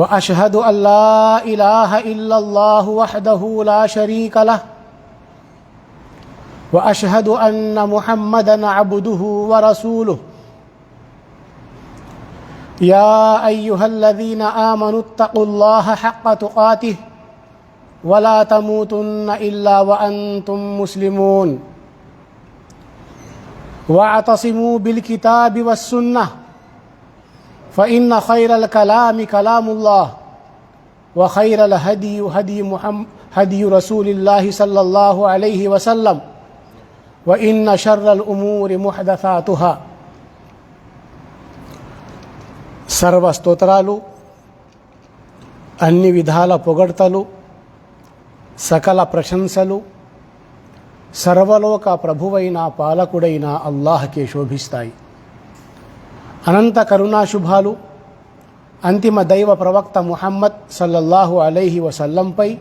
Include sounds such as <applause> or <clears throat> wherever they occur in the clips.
وأشهد أن لا إله إلا الله وحده لا شريك له. وأشهد أن محمدا عبده ورسوله. يا أيها الذين آمنوا اتقوا الله حق تقاته. ولا تموتن إلا وأنتم مسلمون. واعتصموا بالكتاب والسنة. فان خير الكلام كلام الله وخير الهدي هدي محمد هدي رسول الله صلى الله عليه وسلم وان شر الامور محدثاتها సర్వ స్తోత్రాలు అన్ని విధాల పొగడ్తలు సకల ప్రశంసలు సర్వలోక ప్రభువైన పాలకుడైన అల్లాహకే శోభిస్తాయి అనంత కరుణాశుభాలు. అంతిమ దైవ ప్రవక్త ముహమ్మద్ సల్లల్లాహు అలైహి వసల్లంపై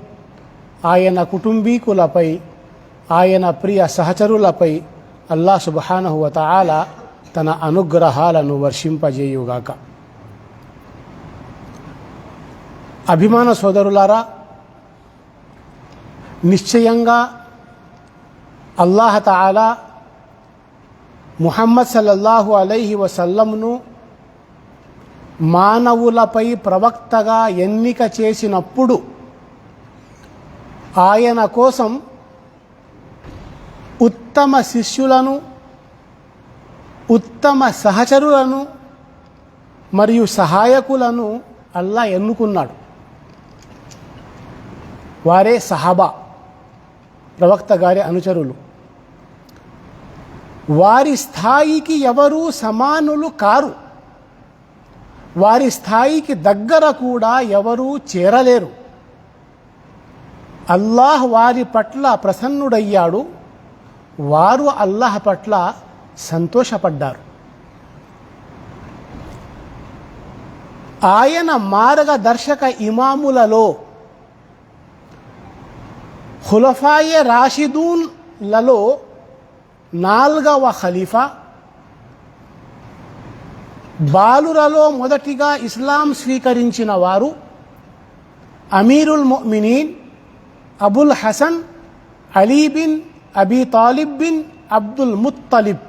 ఆయన కుటుంబీకులపై ఆయన ప్రియ సహచరులపై అల్లా సుబహానహు తన అనుగ్రహాలను వర్షింపజేయుగాక. అభిమాన సోదరులారా నిశ్చయంగా అల్లాహ తాలా ముహమ్మద్ సల్లల్లాహు అలైహి వసల్లంను మానవులపై ప్రవక్తగా ఎన్నిక చేసినప్పుడు ఆయన కోసం ఉత్తమ శిష్యులను ఉత్తమ సహచరులను మరియు సహాయకులను అల్లా ఎన్నుకున్నాడు. వారే సహాబా ప్రవక్త గారి అనుచరులు. వారి స్థాయికి ఎవరూ సమానులు కారు. వారి స్థాయికి దగ్గర కూడా ఎవరూ చేరలేరు. అల్లాహ్ వారి పట్ల ప్రసన్నుడయ్యాడు. వారు అల్లాహ్ పట్ల సంతోషపడ్డారు. ఆయన మార్గదర్శక ఇమాములలో హులఫాయే రాషిదూన్లలో నాల్గవ ఖలీఫా. బాలురలో మొదటిగా ఇస్లాం స్వీకరించిన వారు అమీరుల్ మొమినీన్ Abul Hasan Ali bin Abi Talib bin Abdul Muttalib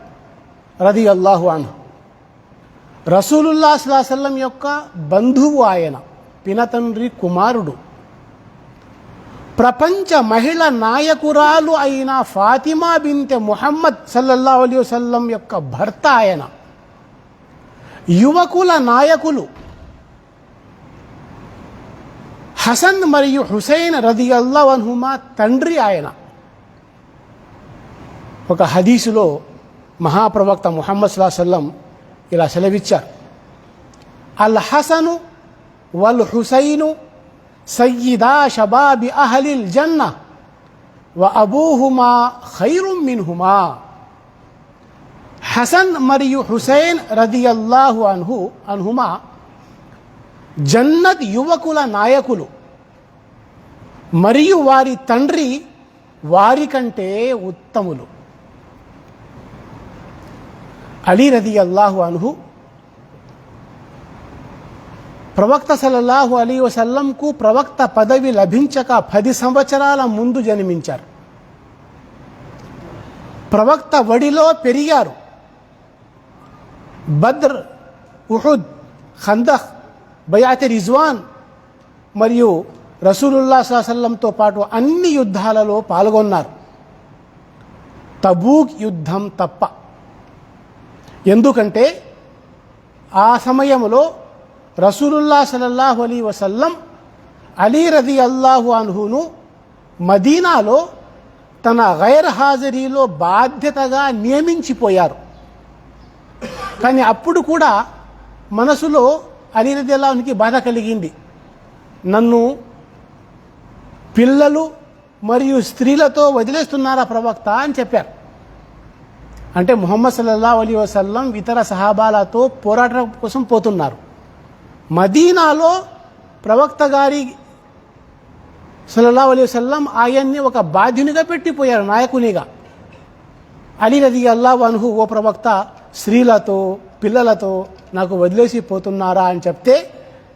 రది అల్లాహు అన్హు రసూలుల్లా సల్లాహం యొక్క బంధువు ఆయన పినతండ్రి కుమారుడు. ప్రపంచ మహిళ నాయకురాలు అయిన ఫాతిమా బింతె ముహమ్మద్ సల్లల్లా అలీ వసల్లం యొక్క భర్త ఆయన. యువకుల నాయకులు హసన్ మరియు హుసైన్ రది అల్లాహనుమా తండ్రి ఆయన. ఒక హదీసులో మహాప్రవక్త ముహమ్మద్ సల్లాహం ఇలా సెలవిచ్చారు. అల్ హసను వల్ హుసైను సయ్యిదా షబాబి అహలిల్ జన్న వ అబూహుమా ఖైరుం మిన్హుమా. హసన్ మరియు హుసైన్ రదియల్లాహు అన్హు అన్హుమా జన్నత్ యువకుల నాయకులు మరియు వారి తండ్రి వారికంటే ఉత్తములు. అలీ రది అల్లాహు అన్హు ప్రవక్త సల్లాహు అలీ వసల్లంకు ప్రవక్త పదవి లభించక పది సంవత్సరాల ముందు జన్మించారు. ప్రవక్త వడిలో పెరిగారు. బద్ర్ ఉహుద్ ఖందహ్ బయాతి రిజ్వాన్ మరియు రసూలుల్లా సాసల్లంతో పాటు అన్ని యుద్ధాలలో పాల్గొన్నారు. తబూక్ యుద్ధం తప్ప. ఎందుకంటే ఆ సమయంలో రసూలుల్లా సలల్లాహు అలీ వసల్లం అలీ రది అల్లాహు అన్హును మదీనాలో తన గైర్ హాజరీలో బాధ్యతగా నియమించిపోయారు. కానీ అప్పుడు కూడా మనసులో అలీ రది అల్లాహునికి బాధ కలిగింది. నన్ను పిల్లలు మరియు స్త్రీలతో వదిలేస్తున్నారా ప్రవక్త అని చెప్పారు. అంటే ముహమ్మద్ సల్లల్లా అలీ వసల్లం ఇతర సహాబాలతో పోరాటం కోసం పోతున్నారు. మదీనాలో ప్రవక్త గారి సల్లల్లా అలీ వసల్లం ఆయన్ని ఒక బాధ్యునిగా పెట్టిపోయారు నాయకునిగా. అలీ రది అల్లా వన్హు ఓ ప్రవక్త స్త్రీలతో పిల్లలతో నాకు వదిలేసి పోతున్నారా? అని చెప్తే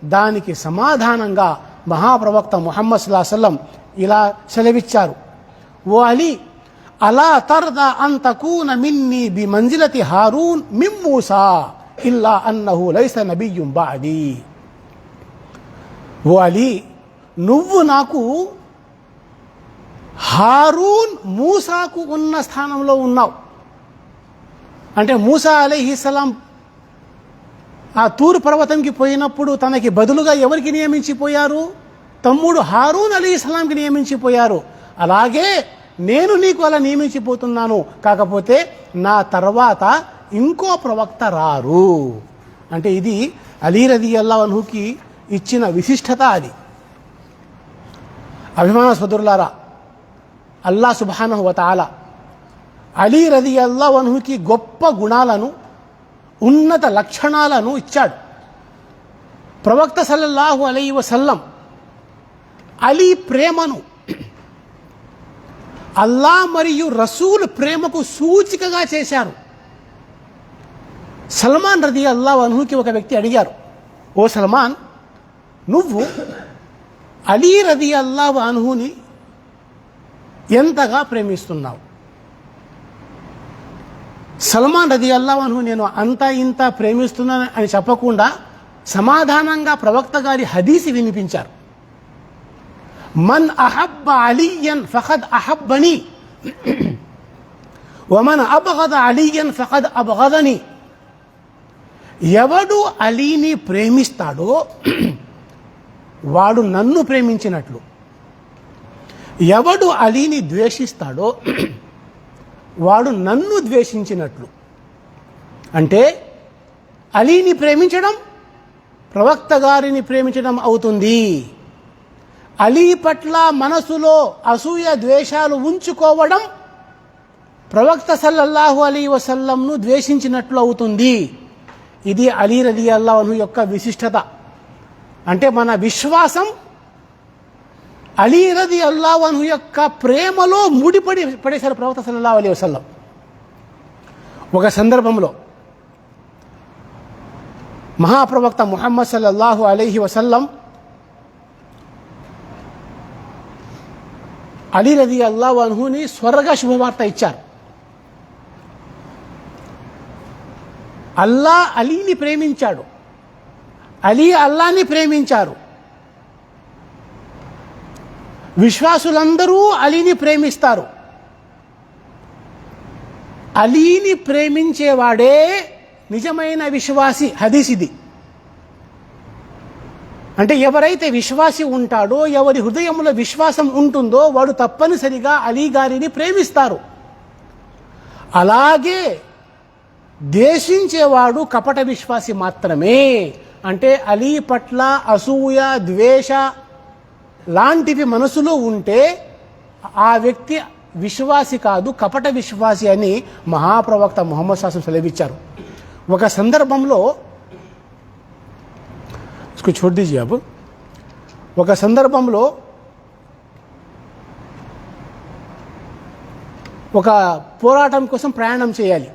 దానికి సమాధానంగా మహాప్రవక్త ముహమ్మద్ సల్లాహం ఇలా సెలవిచ్చారు. ఓ అలీ అలా తర్ద అంతకూన మిన్ని బి మంజిలతి హారూన్ మిమ్మూసా ఇల్లా అన్నహు లైస నబియ్యం బాది ఓ అలీ నువ్వు నాకు హారూన్ మూసాకు ఉన్న స్థానంలో ఉన్నావు అంటే మూసా అలీహిస్సలాం ఆ తూరు పర్వతంకి పోయినప్పుడు తనకి బదులుగా ఎవరికి నియమించిపోయారు తమ్ముడు హారూన్ అలీ ఇస్లాంకి నియమించిపోయారు అలాగే నేను నీకు అలా నియమించిపోతున్నాను కాకపోతే నా తర్వాత ఇంకో ప్రవక్త రారు. అంటే ఇది అలీ రది అల్లాహనుకి ఇచ్చిన విశిష్టత అది. అభిమాన సదురులారా అల్లా సుబానహు వతాల అలీ రది అల్లాహనుకి గొప్ప గుణాలను ఉన్నత లక్షణాలను ఇచ్చాడు. ప్రవక్త సల్లల్లాహు అలీ వసల్లం అలీ ప్రేమను అల్లా మరియు రసూల్ ప్రేమకు సూచికగా చేశారు. సల్మాన్ రది అల్లా అనుకి ఒక వ్యక్తి అడిగారు ఓ సల్మాన్ నువ్వు అలీ రది అల్లా అనుహుని ఎంతగా ప్రేమిస్తున్నావు? సల్మాన్ రది అల్లా అల్లాహను నేను అంత ఇంత ప్రేమిస్తున్నాను అని చెప్పకుండా సమాధానంగా ప్రవక్త గారి హదీసి వినిపించారు. మన్ అహబ్బ అలీయన్ ఫహద్ అహబ్బని <clears throat> వమన్ అబగద అలీయన్ ఫహద్ అబగదని ఎవడు అలీని ప్రేమిస్తాడో <clears throat> వాడు నన్ను ప్రేమించినట్లు. ఎవడు అలీని ద్వేషిస్తాడో <clears throat> వాడు నన్ను ద్వేషించినట్లు. అంటే అలీని ప్రేమించడం ప్రవక్త గారిని ప్రేమించడం అవుతుంది. అలీ పట్ల మనసులో అసూయ ద్వేషాలు ఉంచుకోవడం ప్రవక్త సల్లల్లాహు అలీ వసల్లంను ద్వేషించినట్లు అవుతుంది. ఇది అలీ రది అల్లాహను యొక్క విశిష్టత. అంటే మన విశ్వాసం అలీ రది అల్లాహను యొక్క ప్రేమలో ముడిపడి పడేశారు ప్రవక్త సల్లా అలీ వసల్లం. ఒక సందర్భంలో మహాప్రవక్త ముహమ్మద్ సల్లల్లాహు అలైహి వసల్లం అలీ రది అల్లా అన్హుని స్వర్గ శుభవార్త ఇచ్చారు. అల్లా అలీని ప్రేమించాడు. అలీ అల్లాని ప్రేమించారు. విశ్వాసులందరూ అలీని ప్రేమిస్తారు. అలీని ప్రేమించేవాడే నిజమైన విశ్వాసి హదీస్ అంటే ఎవరైతే విశ్వాసి ఉంటాడో ఎవరి హృదయంలో విశ్వాసం ఉంటుందో వాడు తప్పనిసరిగా అలీ గారిని ప్రేమిస్తారు. అలాగే దేశించేవాడు కపట విశ్వాసి మాత్రమే. అంటే అలీ పట్ల అసూయ ద్వేష లాంటివి మనసులో ఉంటే ఆ వ్యక్తి విశ్వాసి కాదు కపట విశ్వాసి అని మహాప్రవక్త మొహమ్మద్ శాసం సెలవిచ్చారు. ఒక సందర్భంలో చూడ్ జాబు ఒక సందర్భంలో ఒక పోరాటం కోసం ప్రయాణం చేయాలి.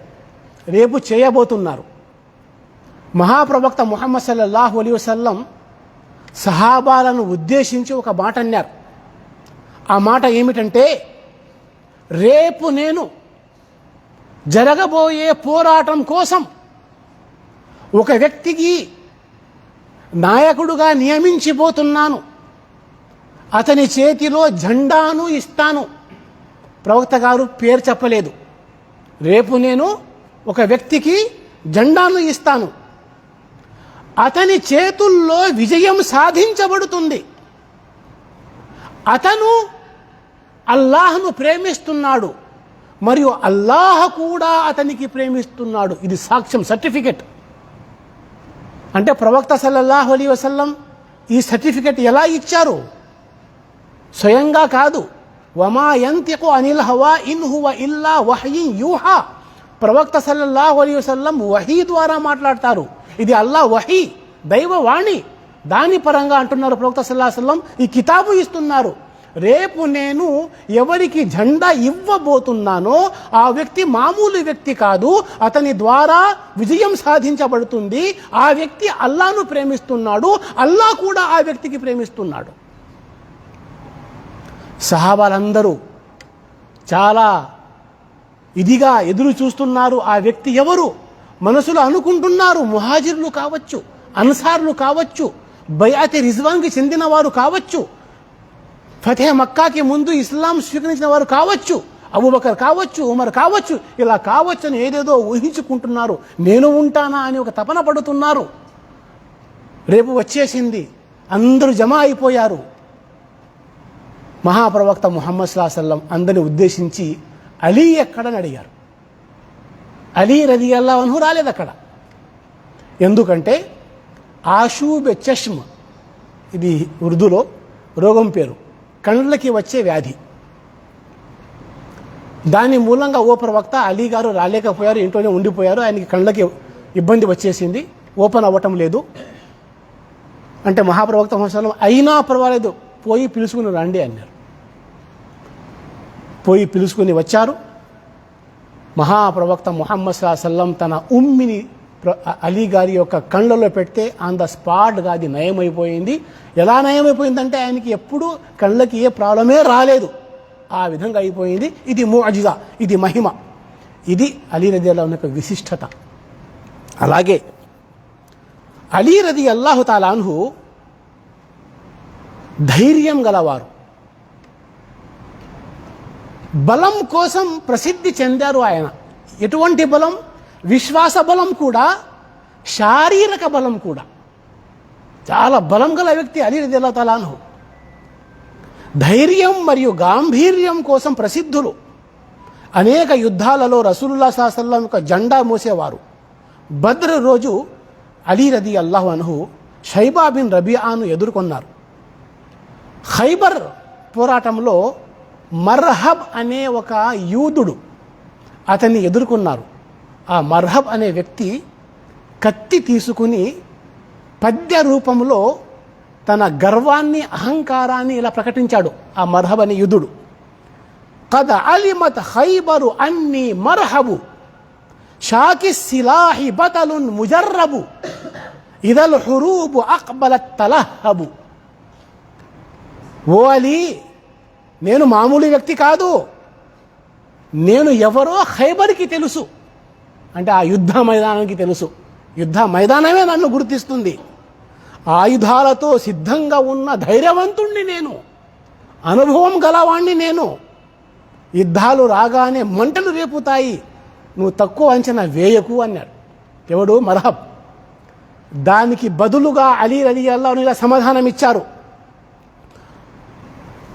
రేపు చేయబోతున్నారు. మహాప్రవక్త ముహమ్మద్ సల్లల్లాహు అలీ వసల్లం సహాబాలను ఉద్దేశించి ఒక మాట అన్నారు. ఆ మాట ఏమిటంటే రేపు నేను జరగబోయే పోరాటం కోసం ఒక వ్యక్తికి నాయకుడుగా నియమించిపోతున్నాను. అతని చేతిలో జెండాను ఇస్తాను. ప్రవక్త గారు పేరు చెప్పలేదు. రేపు నేను ఒక వ్యక్తికి జెండాను ఇస్తాను. అతని చేతుల్లో విజయం సాధించబడుతుంది. అతను అల్లాహ్ను ప్రేమిస్తున్నాడు. మరియు అల్లాహ్ కూడా అతనికి ప్రేమిస్తున్నాడు. ఇది సాక్ష్యం సర్టిఫికెట్. అంటే ప్రవక్త సల్లల్లాహు అలీ వసల్లం ఈ సర్టిఫికెట్ ఎలా ఇచ్చారు? స్వయంగా కాదు. వమా అనిల్ హవా ఇన్ హువ ఇల్లా వహయిన్ యూహా. ప్రవక్త సల్లల్లాహు అలీ వసల్లం వహీ ద్వారా మాట్లాడతారు. ఇది అల్లా వహీ దైవవాణి. దాని పరంగా అంటున్నారు ప్రవక్త సల్లాహు ఈ కితాబు ఇస్తున్నారు. రేపు నేను ఎవరికి జెండా ఇవ్వబోతున్నానో ఆ వ్యక్తి మామూలు వ్యక్తి కాదు అతని ద్వారా విజయం సాధించబడుతుంది ఆ వ్యక్తి అల్లాను ప్రేమిస్తున్నాడు అల్లా కూడా ఆ వ్యక్తికి ప్రేమిస్తున్నాడు. సహాబాలందరూ చాలా ఇదిగా ఎదురు చూస్తున్నారు ఆ వ్యక్తి ఎవరు? మనసులో అనుకుంటున్నారు ముహాజిర్లు కావచ్చు అన్సార్లు కావచ్చు బయాతి రిజ్వాన్కి చెందిన వారు కావచ్చు ఫతే మక్కాకి ముందు ఇస్లాం స్వీకరించిన వారు కావచ్చు అబూబకర్ కావచ్చు ఉమర్ కావచ్చు ఇలా కావచ్చు అని ఏదేదో ఊహించుకుంటున్నారు. నేను ఉంటానా అని ఒక తపన పడుతున్నారు. రేపు వచ్చేసింది. అందరూ జమ అయిపోయారు. మహాప్రవక్త ముహమ్మద్ సల్లాహం అందరిని ఉద్దేశించి అలీ ఎక్కడని అడిగారు. అలీ రది అల్లాహను రాలేదు అక్కడ. ఎందుకంటే ఆషూబె చష్మ్ ఇది ఉర్దూలో రోగం పేరు కళ్ళకి వచ్చే వ్యాధి. దాని మూలంగా ఓ ప్రవక్త అలీ గారు రాలేకపోయారు ఇంట్లోనే ఉండిపోయారు ఆయనకి కళ్ళకి ఇబ్బంది వచ్చేసింది ఓపెన్ అవ్వటం లేదు. అంటే మహాప్రవక్త మహమ్మద్ అయినా పర్వాలేదు పోయి పిలుచుకుని రండి అన్నారు. పోయి పిలుచుకుని వచ్చారు. మహాప్రవక్త ముహమ్మద్ సల్లం తన ఉమ్మిని ప్ర- అలీ గారి యొక్క కళ్ళలో పెడితే ఆన్ ద స్పాట్గా అది నయమైపోయింది. ఎలా నయమైపోయిందంటే ఆయనకి ఎప్పుడూ కళ్ళకి ఏ ప్రాబ్లమే రాలేదు. ఆ విధంగా అయిపోయింది. ఇది ముఅజిజా ఇది మహిమ. ఇది అలీ రదిలో ఉన్న యొక్క విశిష్టత. అలాగే అలీ రది అల్లాహు తాలాన్హు ధైర్యం గలవారు. బలం కోసం ప్రసిద్ధి చెందారు ఆయన. ఎటువంటి బలం? విశ్వాస బలం కూడా శారీరక బలం కూడా. చాలా బలం గల వ్యక్తి అలీ రదిల్లా తలాను ధైర్యం మరియు గాంభీర్యం కోసం ప్రసిద్ధులు. అనేక యుద్ధాలలో రసూలుల్లా సాసల్లం యొక్క జెండా మోసేవారు. బద్ర రోజు అలీ రది అల్లాహ్ అనుహు షైబా బిన్ రబియాను ఎదుర్కొన్నారు. ఖైబర్ పోరాటంలో మర్హబ్ అనే ఒక యూదుడు అతన్ని ఎదుర్కొన్నారు. ఆ మర్హబ్ అనే వ్యక్తి కత్తి తీసుకుని పద్య రూపంలో తన గర్వాన్ని అహంకారాన్ని ఇలా ప్రకటించాడు ఆ మర్హబ్ అనే యుధుడు కద అలిమత్ హైబరు అన్ని మర్హబు షాకి సిలాహి బతలున్ ముజర్రబు ఇదల్ హురూబు అక్బల తలహబు. ఓ అలీ నేను మామూలు వ్యక్తి కాదు. నేను ఎవరో ఖైబర్కి తెలుసు. అంటే ఆ యుద్ధ మైదానానికి తెలుసు. యుద్ధ మైదానమే నన్ను గుర్తిస్తుంది. ఆయుధాలతో సిద్ధంగా ఉన్న ధైర్యవంతుణ్ణి నేను. అనుభవం గలవాణ్ణి నేను. యుద్ధాలు రాగానే మంటలు రేపుతాయి. నువ్వు తక్కువ అంచనా వేయకు అన్నాడు. ఎవడు? మరహబ్. దానికి బదులుగా అలీ అలీ అల్లా ఇలా సమాధానం ఇచ్చారు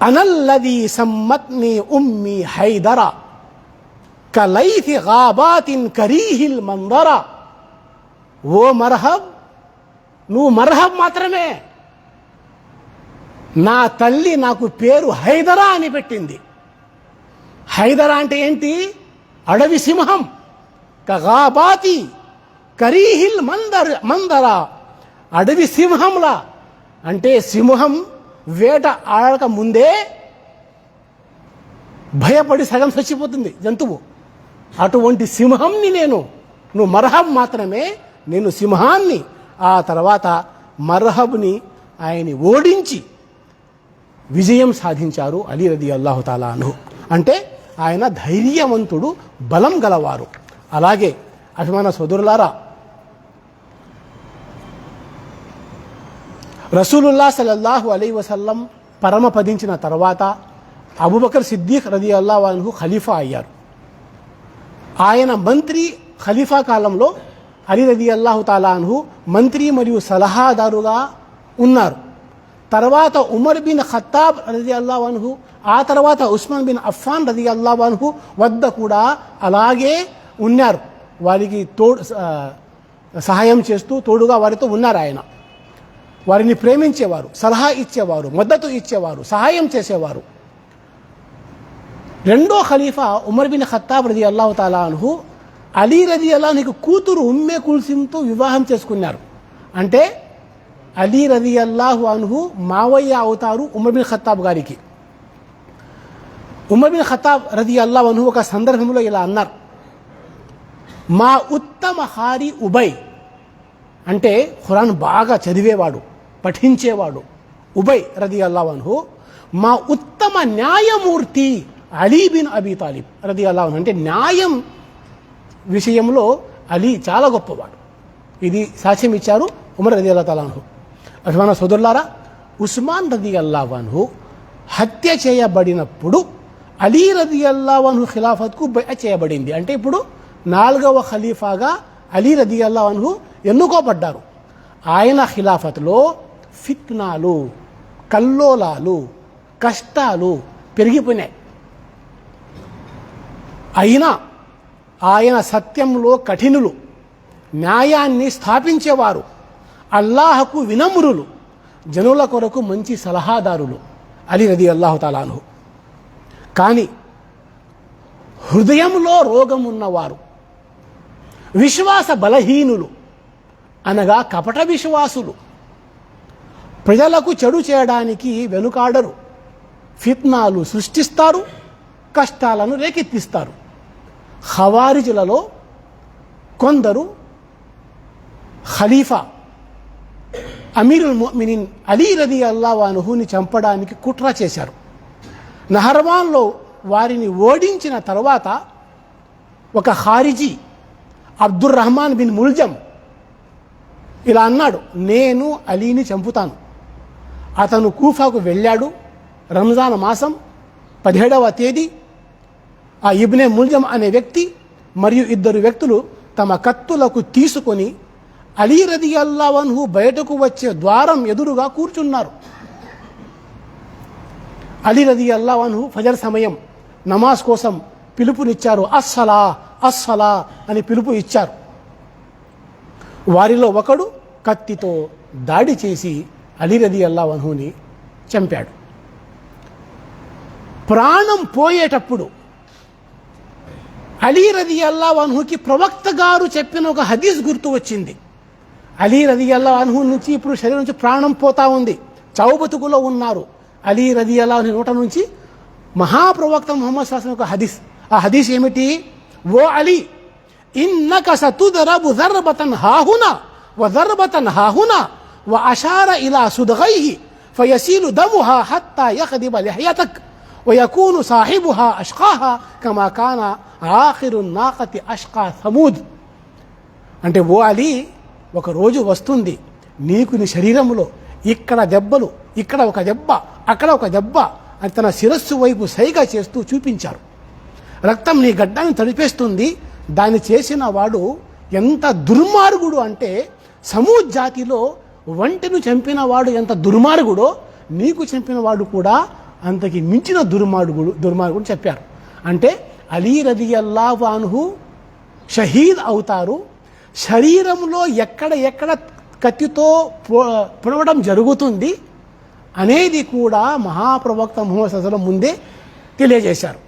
అనల్లది సమ్మత్ని ఉమ్మి హైదర కలైథి గాబాతిన్ కరీహిల్ మందర. ఓ మర్హబ్ నువ్వు మర్హబ్ మాత్రమే. నా తల్లి నాకు పేరు హైదరా అని పెట్టింది. హైదరా అంటే ఏంటి? అడవి సింహం కగాబాతి కరీహిల్ మందర్ మందర. అడవి సింహంలా అంటే సింహం వేట ఆడక ముందే భయపడి సగం చచ్చిపోతుంది జంతువు. అటువంటి సింహంని నేను నువ్వు మరహబ్ మాత్రమే నేను సింహాన్ని ఆ తర్వాత మరహబ్ని ఆయన్ని ఓడించి విజయం సాధించారు అలీ రది అల్లాహు తాలాను అంటే ఆయన ధైర్యవంతుడు బలం గలవారు. అలాగే అభిమాన సోదరులారా రసూలుల్లా సలల్లాహు అలై వసల్లం పరమపదించిన తర్వాత అబుబకర్ సిద్దీక్ రది అల్లాహు ఖలీఫా అయ్యారు. ఆయన మంత్రి ఖలీఫా కాలంలో అలీ రది అల్లాహు తాలాన్హు మంత్రి మరియు సలహాదారుగా ఉన్నారు. తర్వాత ఉమర్ బిన్ ఖత్తాబ్ రది అల్లాహన్హు ఆ తర్వాత ఉస్మాన్ బిన్ అఫ్ఫాన్ రది అల్లాహన్హు వద్ద కూడా అలాగే ఉన్నారు. వారికి తోడు సహాయం చేస్తూ తోడుగా వారితో ఉన్నారు ఆయన. వారిని ప్రేమించేవారు సలహా ఇచ్చేవారు మద్దతు ఇచ్చేవారు సహాయం చేసేవారు. రెండో ఖలీఫా ఉమర్ బిన్ ఖత్తాబ్ రది అల్లాహు తాలా అనుహు అలీ రది అల్లాహ్నికి కూతురు ఉమ్మే కుల్సింతో వివాహం చేసుకున్నారు. అంటే అలీ రది అల్లాహు అనుహు మావయ్య అవుతారు ఉమర్ బిన్ ఖత్తాబ్ గారికి. ఉమర్ బిన్ ఖత్తాబ్ రది అల్లాహ్ అనుహు ఒక సందర్భంలో ఇలా అన్నారు. మా ఉత్తమ హారి ఉబై అంటే ఖురాన్ బాగా చదివేవాడు. పఠించేవాడు. ఉబై రది అల్లాహన్హు మా ఉత్తమ న్యాయమూర్తి అలీ బిన్ అబీ తాలిబ్ రది అల్లాహన్ అంటే న్యాయం విషయంలో అలీ చాలా గొప్పవాడు. ఇది సాక్ష్యం ఇచ్చారు ఉమర్ రది అల్లా తాలాన్హు అభిమాన సోదరులారా ఉస్మాన్ రది అల్లాహన్హు హత్య చేయబడినప్పుడు అలీ రది అల్లాహన్హు ఖిలాఫత్కు బయ చేయబడింది. అంటే ఇప్పుడు నాలుగవ ఖలీఫాగా అలీ రది అల్లాహన్హు ఎన్నుకోబడ్డారు. ఆయన ఖిలాఫత్లో ఫిత్నాలు కల్లోలాలు కష్టాలు పెరిగిపోయినాయి. అయినా ఆయన సత్యంలో కఠినులు న్యాయాన్ని స్థాపించేవారు అల్లాహకు వినమ్రులు జనుల కొరకు మంచి సలహాదారులు అలీ రది అల్లాహు తాలాను కానీ హృదయంలో రోగం ఉన్నవారు విశ్వాస బలహీనులు అనగా కపట విశ్వాసులు ప్రజలకు చెడు చేయడానికి వెనుకాడరు. ఫిత్నాలు సృష్టిస్తారు కష్టాలను రేకెత్తిస్తారు. హవారిజులలో కొందరు ఖలీఫా అమీరుల్ మినిన్ అలీ రది అల్లావానుహుని చంపడానికి కుట్ర చేశారు. నహర్వాన్లో వారిని ఓడించిన తర్వాత ఒక హారిజీ అబ్దుర్ రహమాన్ బిన్ ముల్జం ఇలా అన్నాడు నేను అలీని చంపుతాను. అతను కూఫాకు వెళ్ళాడు రంజాన్ మాసం పదిహేడవ తేదీ. ఆ ఇబ్నే ముల్జం అనే వ్యక్తి మరియు ఇద్దరు వ్యక్తులు తమ కత్తులకు తీసుకొని అలీ రది అల్లావన్హు బయటకు వచ్చే ద్వారం ఎదురుగా కూర్చున్నారు. అలీ రది అల్లావన్హు ఫజర్ సమయం నమాజ్ కోసం పిలుపునిచ్చారు. అస్సలా అస్సలా అని పిలుపు ఇచ్చారు. వారిలో ఒకడు కత్తితో దాడి చేసి అలీ రది అల్లావన్హుని చంపాడు. ప్రాణం పోయేటప్పుడు అలీ రది అల్లావన్హుకి ప్రవక్త గారు చెప్పిన ఒక హదీస్ గుర్తు వచ్చింది. అలీ రది అల్లావన్హు నుంచి ఇప్పుడు శరీరం నుంచి ప్రాణం పోతా ఉంది. చౌబతుకులో ఉన్నారు. అలీ రది అల్లాహ్ నోట నుంచి మహాప్రవక్త ముహమ్మద్ శాసన ఒక హదీస్. ఆ హదీస్ ఏమిటి? ఓ అలీ ఇన్నక సతుదరబు జర్బతన్ హాహునా వ హాహునా వ అషార ఇలా సుదగైహి ఫయసీలు దముహా హత్తా యఖదిబ లహ్యతక్ ويكون صاحبها أشقاها كما كان آخر الناقة أشقى ثمود అంటే ఓ అలీ ఒక రోజు వస్తుంది నీకు నీ శరీరంలో ఇక్కడ దెబ్బలు ఇక్కడ ఒక దెబ్బ అక్కడ ఒక దెబ్బ అని తన శిరస్సు వైపు సైగా చేస్తూ చూపించారు రక్తం నీ గడ్డాన్ని తడిపేస్తుంది దాన్ని చేసిన వాడు ఎంత దుర్మార్గుడు అంటే సమూద్ జాతిలో వంటను చంపిన వాడు ఎంత దుర్మార్గుడో నీకు చంపిన వాడు కూడా అంతకి మించిన దుర్మార్గుడు దుర్మార్గుడు చెప్పారు. అంటే అలీ రది అల్లాహు షహీద్ అవుతారు. శరీరంలో ఎక్కడ ఎక్కడ కత్తితో పుడవడం పొడవడం జరుగుతుంది అనేది కూడా మహాప్రవక్త ముహమ్మద్ అసలు ముందే తెలియజేశారు.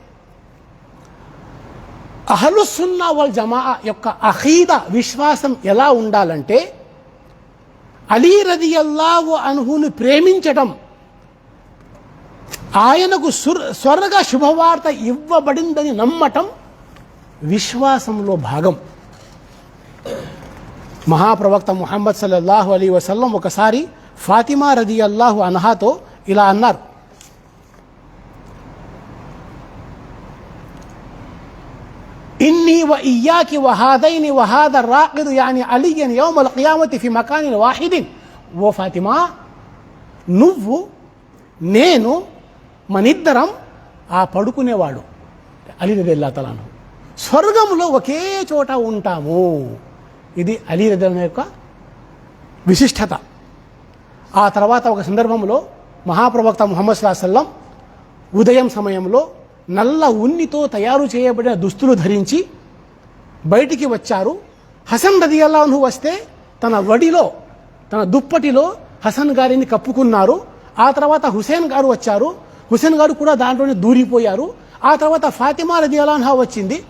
అహలుసున్నా వల్ జమా యొక్క అఖీద విశ్వాసం ఎలా ఉండాలంటే అలీ రది అల్లాహు అనుహుని ప్రేమించడం ఆయనకు స్వర్గ శుభవార్త ఇవ్వబడిందని నమ్మటం విశ్వాసంలో భాగం. మహాప్రవక్త ముహమ్మద్ సల్లల్లాహు అలీ వసల్లం ఒకసారి ఫాతిమా రది అల్లాహు అన్హాతో ఇలా అన్నారు. ఇన్ని వ ఇయ్యాకి వహాదైని వహాద రాకిదు యాని అలియన్ యోమల కియామతి ఫి మకానిన్ వాహిదిన్ ఓ ఫాతిమా నువ్వు నేను మనిద్దరం ఆ పడుకునేవాడు. అలీ రది అల్లా తలాను స్వర్గంలో ఒకే చోట ఉంటాము. ఇది అలీ రది యొక్క విశిష్టత. ఆ తర్వాత ఒక సందర్భంలో మహాప్రవక్త ముహమ్మద్ సల్లం ఉదయం సమయంలో నల్ల ఉన్నితో తయారు చేయబడిన దుస్తులు ధరించి బయటికి వచ్చారు. హసన్ రదియల్లాహు వస్తే తన వడిలో తన దుప్పటిలో హసన్ గారిని కప్పుకున్నారు. ఆ తర్వాత హుసేన్ గారు వచ్చారు. హుసేన్ గారు కూడా దాంట్లోనే దూరిపోయారు. ఆ తర్వాత ఫాతిమా రది అలాన్హా వచ్చింది.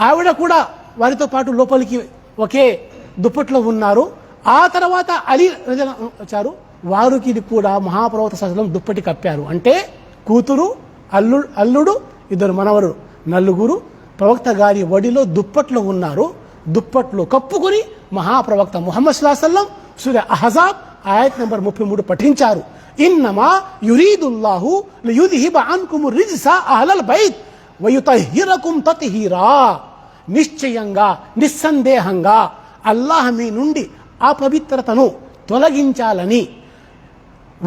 ఆవిడ కూడా వారితో పాటు లోపలికి ఒకే దుప్పట్లో ఉన్నారు. ఆ తర్వాత అలీ రజల్లాహు వచ్చారు. వారికి ఇది కూడా మహాప్రవత సహజం దుప్పటి కప్పారు. అంటే కూతురు అల్లుడు అల్లుడు ఇద్దరు మనవరు నలుగురు ప్రవక్త గారి వడిలో దుప్పట్లు ఉన్నారు. దుప్పట్లు కప్పుకొని మహాప్రవక్త ముహమ్మద్ సుల్లాసల్లం సూర్య అహజాబ్ ఆయత్ నెంబర్ ముప్పై మూడు పఠించారు. ఇన్నమా యురీదుల్లాహు యుదిహిబ అన్కుము రిజ్స అహలల్ బైత్ వయుతహిరకుం తత్హీరా. నిశ్చయంగా నిస్సందేహంగా అల్లాహ్ మీ నుండి అపవిత్రతను తొలగించాలని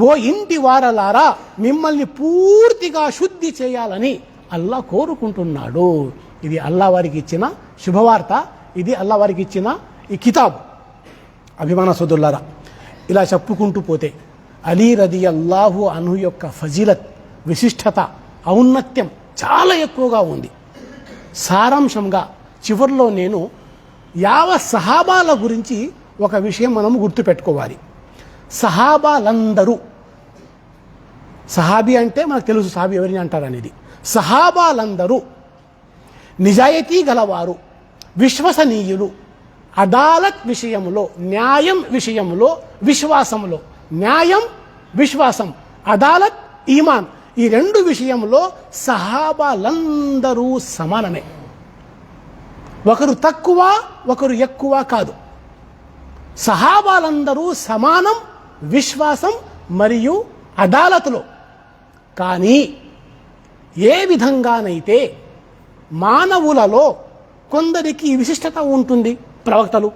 ఓ ఇంటి వారలారా మిమ్మల్ని పూర్తిగా శుద్ధి చేయాలని అల్లా కోరుకుంటున్నాడు. ఇది అల్లా వారికి ఇచ్చిన శుభవార్త ఇది అల్లా వారికి ఇచ్చిన ఈ కితాబ్. అభిమాన సోదరులారా ఇలా చెప్పుకుంటూ పోతే అలీ రది అల్లాహు అను యొక్క ఫజీలత్ విశిష్టత ఔన్నత్యం చాలా ఎక్కువగా ఉంది. సారాంశంగా చివరిలో నేను యావ సహాబాల గురించి ఒక విషయం మనం గుర్తుపెట్టుకోవాలి. సహాబాలందరూ. సహాబీ అంటే మనకు తెలుసు సహాబీ ఎవరిని అంటారు అనేది. సహాబాలందరూ నిజాయితీ గలవారు విశ్వసనీయులు అదాలత్ విషయంలో న్యాయం విషయంలో విశ్వాసంలో న్యాయం విశ్వాసం అదాలత్ ఈమాన్ ఈ రెండు విషయంలో సహాబాలందరూ సమానమే. ఒకరు తక్కువ ఒకరు ఎక్కువ కాదు. సహాబాలందరూ సమానం విశ్వాసం మరియు అదాలతులో. కానీ ఏ విధంగానైతే మానవులలో కొందరికి విశిష్టత ఉంటుంది ప్రవక్తలు.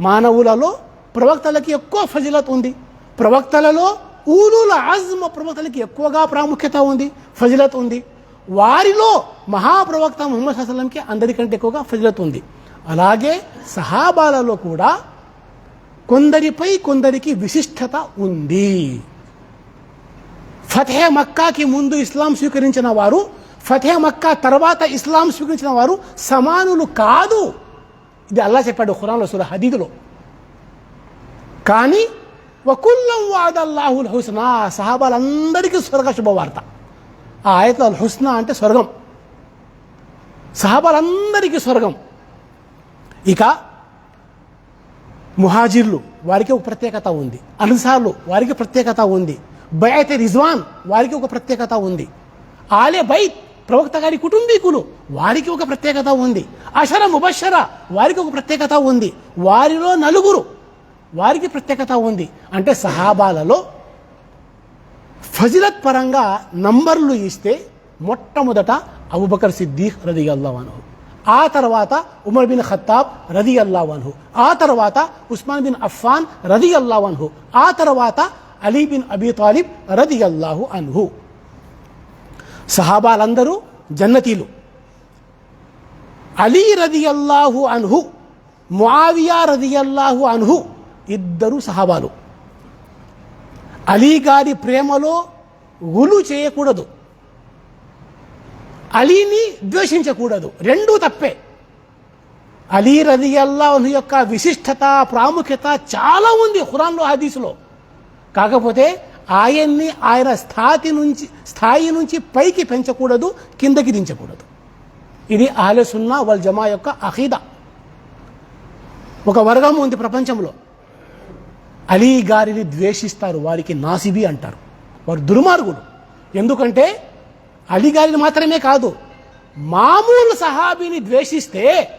మానవులలో ప్రవక్తలకి ఎక్కువ ఫజిలత్ ఉంది. ప్రవక్తలలో ఊలుల ఆజ్మ ప్రవక్తలకి ఎక్కువగా ప్రాముఖ్యత ఉంది ఫజిలత్ ఉంది. వారిలో మహాప్రవక్త ముహమ్మద్ అసలంకి అందరికంటే ఎక్కువగా ఫజిలత్ ఉంది. అలాగే సహాబాలలో కూడా కొందరిపై కొందరికి విశిష్టత ఉంది. ఫతే మక్కాకి ముందు ఇస్లాం స్వీకరించిన వారు ఫతే మక్కా తర్వాత ఇస్లాం స్వీకరించిన వారు సమానులు కాదు. ఇది అల్లా చెప్పాడు ఖురాన్లో సుర హదీదులో. కానీ వకుల్లం వాదల్లాహుల్ హుస్నా సహాబాలందరికీ స్వర్గ శుభవార్త. ఆ ఆయత హుస్నా అంటే స్వర్గం. సహాబాలందరికీ స్వర్గం. ఇక ముహాజిర్లు వారికి ఒక ప్రత్యేకత ఉంది. అన్సార్లు వారికి ప్రత్యేకత ఉంది. బయత రిజ్వాన్ వారికి ఒక ప్రత్యేకత ఉంది. ఆలే బైత్ ప్రవక్త గారి కుటుంబీకులు వారికి ఒక ప్రత్యేకత ఉంది. అషర ముబషర వారికి ఒక ప్రత్యేకత ఉంది. వారిలో నలుగురు వారికి ప్రత్యేకత ఉంది. అంటే సహాబాలలో ఫజిలత్ పరంగా నంబర్లు ఇస్తే మొట్టమొదట అబుబకర్ సిద్దీక్ రది అల్లాహను ఆ తర్వాత ఉమర్ బిన్ ఖత్తాబ్ రది అల్లావన్హు ఆ తర్వాత ఉస్మాన్ బిన్ అఫ్ఫాన్ రది అల్లావన్హు ఆ తర్వాత అలీ బిన్ అబీ తాలిబ్ రది అల్లాహు అన్హు. సహాబాలందరూ జన్నతీలు. అలీ రది అల్లాహు అన్హు ముఆవియా రది అల్లాహు అన్హు ఇద్దరు సహాబాలు. అలీ గారి ప్రేమలో గులు చేయకూడదు. అలీని ద్వేషించకూడదు. రెండూ తప్పే. అలీ రది అల్లాహ్ యొక్క విశిష్టత ప్రాముఖ్యత చాలా ఉంది హురాన్లో హదీసులో. కాకపోతే ఆయన్ని ఆయన స్థాయి నుంచి స్థాయి నుంచి పైకి పెంచకూడదు కిందకి దించకూడదు. ఇది ఆలే సున్నా వల్ జమా యొక్క అహీద ఒక వర్గం ఉంది ప్రపంచంలో. అలీ గారిని ద్వేషిస్తారు వారికి నాసిబి అంటారు. వారు దుర్మార్గులు. ఎందుకంటే అలిగారిని మాత్రమే కాదు మామూలు సహాబీని ద్వేషిస్తే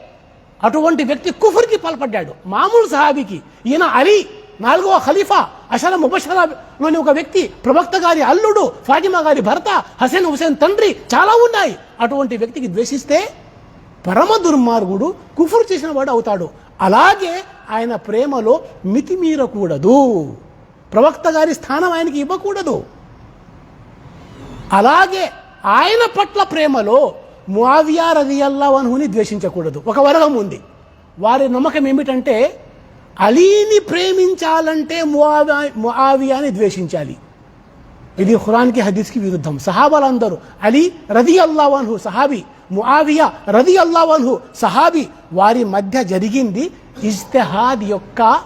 అటువంటి వ్యక్తి కుఫర్కి పాల్పడ్డాడు. మామూలు సహాబీకి. ఈయన అలీ నాలుగవ ఖలీఫా అషర ముబషరాలోని ఒక వ్యక్తి ప్రవక్త గారి అల్లుడు ఫాతిమా గారి భర్త హసేన్ హుసేన్ తండ్రి చాలా ఉన్నాయి. అటువంటి వ్యక్తికి ద్వేషిస్తే పరమ దుర్మార్గుడు కుఫురు చేసిన వాడు అవుతాడు. అలాగే ఆయన ప్రేమలో మితిమీరకూడదు. ప్రవక్త గారి స్థానం ఆయనకి ఇవ్వకూడదు. అలాగే ఆయన పట్ల ప్రేమలో మువియా రజియల్లా వన్హుని ద్వేషించకూడదు. ఒక వర్గం ఉంది. వారి నమ్మకం ఏమిటంటే అలీని ప్రేమించాలంటే ముఆవియా ముఆవియాని ద్వేషించాలి. ఇది హురాన్కి హదీస్కి విరుద్ధం. సహాబాలందరూ అలీ రది అల్లావన్హు సహాబీ ముఆవియా రది అల్లావన్హు సహాబీ వారి మధ్య జరిగింది ఇజ్తెహాద్ యొక్క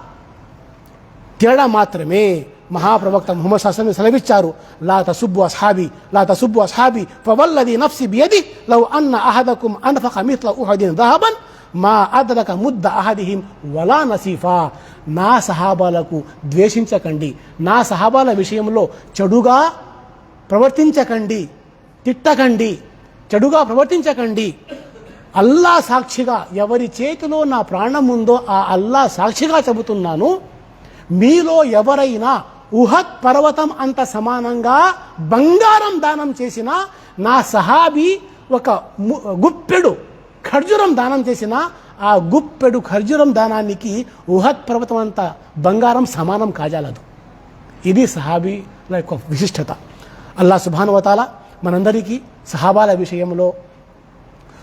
తేడా మాత్రమే. మహాప్రవక్త ముహమ్మద్ శాస్త్రం సెలవిచ్చారు. లా తసుబ్బు అస్హాబి లా తసుబ్బు అస్హాబి ఫవల్లది నఫ్సి బియది లవ్ అన్న అహదకుం అన్ఫక మిత్ల ఉహదిన్ దహబన్ మా అదలక ముద్ద అహదిహిం వలా నసీఫా. నా సహాబాలకు ద్వేషించకండి. నా సహాబాల విషయంలో చెడుగా ప్రవర్తించకండి. తిట్టకండి. చెడుగా ప్రవర్తించకండి. అల్లా సాక్షిగా ఎవరి చేతిలో నా ప్రాణం ఉందో ఆ అల్లా సాక్షిగా చెబుతున్నాను. మీలో ఎవరైనా ఉహత్ పర్వతం అంత సమానంగా బంగారం దానం చేసిన నా సహాబీ ఒక ము- గుప్పెడు ఖర్జూరం దానం చేసిన ఆ గుప్పెడు ఖర్జూరం దానానికి ఉహత్ పర్వతం అంత బంగారం సమానం కాజాలదు. ఇది సహాబీల యొక్క విశిష్టత. అల్లా సుభానువతాల మనందరికీ సహాబాల విషయంలో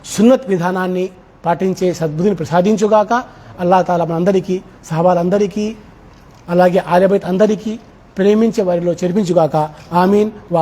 సున్నత్ విధానాన్ని పాటించే సద్బుద్ధిని ప్రసాదించుగాక అల్లా తాలా మనందరికీ సహాబాలందరికీ అలాగే ఆర్యబైత్ అందరికీ ప్రేమించే వారిలో చేర్పించుగాక. ఆమీన్. వా